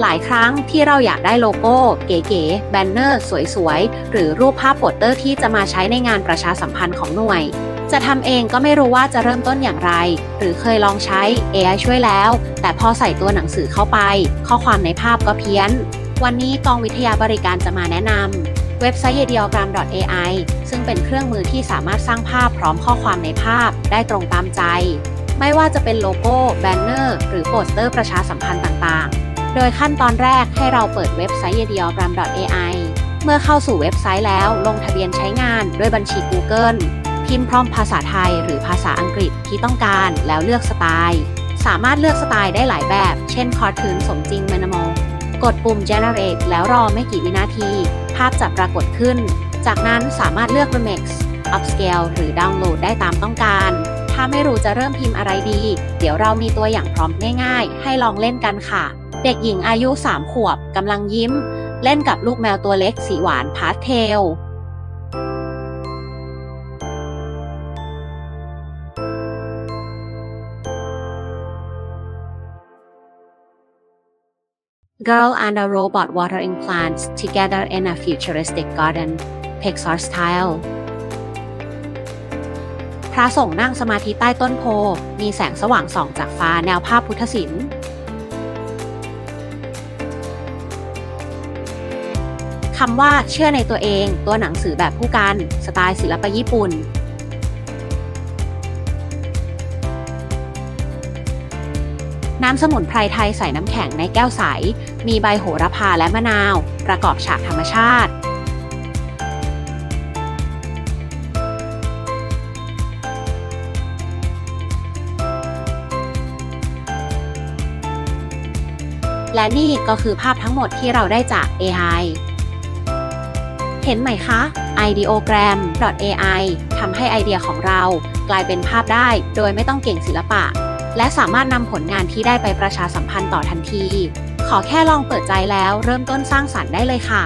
หลายครั้งที่เราอยากได้โลโก้ เก๋ๆแบนเนอร์ สวยๆ หรือรูปภาพโปสเตอร์ที่จะมาใช้ในงานประชาสัมพันธ์ของหน่วย จะทำเองก็ไม่รู้ว่าจะเริ่มต้นอย่างไร หรือเคยลองใช้ AI ช่วยแล้ว แต่พอใส่ตัวหนังสือเข้าไป ข้อความในภาพก็เพี้ยน วันนี้กองวิทยาบริการจะมาแนะนำเว็บไซต์ ideogram.ai ซึ่งเป็นเครื่องมือที่สามารถสร้างภาพพร้อมข้อความในภาพได้ตรงตามใจไม่ว่าจะเป็นโลโก้ แบนเนอร์ หรือโปสเตอร์ประชาสัมพันธ์ต่างๆ โดยขั้นตอนแรกให้เราเปิดเว็บไซต์ ideogram.ai เมื่อเข้าสู่เว็บไซต์แล้วลงทะเบียนใช้งานด้วยบัญชี Google พิมพ์พร้อมภาษาไทยหรือภาษาอังกฤษที่ต้องการแล้วเลือกสไตล์ สามารถเลือกสไตล์ได้หลายแบบ เช่นคอร์ทูนสมจริง minimal กดปุ่ม generate แล้วรอไม่กี่วินาที ภาพจะปรากฏขึ้น จากนั้นสามารถเลือก remix upscale หรือดาวน์โหลดได้ตามต้องการ ถ้าไม่รู้จะเริ่มพิมพ์อะไรดี เดี๋ยวเรามีตัวอย่างพร้อมง่ายๆ ให้ลองเล่นกันค่ะ เด็กหญิงอายุ3ขวบกำลังยิ้ม เล่นกับลูกแมวตัวเล็กสีหวานพาสเทล Girl and a robot watering plants together in a futuristic garden Pixar style พระสงฆ์นั่งสมาธิใต้ต้นโพ มีแสงสว่างส่องจากฟ้าแนวภาพพุทธศิลป์ คำว่าเชื่อในตัวเอง ตัวหนังสือแบบผู้กัน สไตล์ศิลปะญี่ปุ่น น้ำสมุนไพรไทยใส่น้ำแข็งในแก้วใส มีใบโหระพาและมะนาว ประกอบฉากธรรมชาติและนี่ก็คือภาพทั้งหมดที่เราได้จาก AI ห็นไหมคะ ideogram.ai ทำให้ไอเดียของเรากลายเป็นภาพได้โดยไม่ต้องเก่งศิลปะ และสามารถนำผลงานที่ได้ไปประชาสัมพันธ์ต่อทันที ขอแค่ลองเปิดใจแล้วเริ่มต้นสร้างสรรค์ได้เลยค่ะ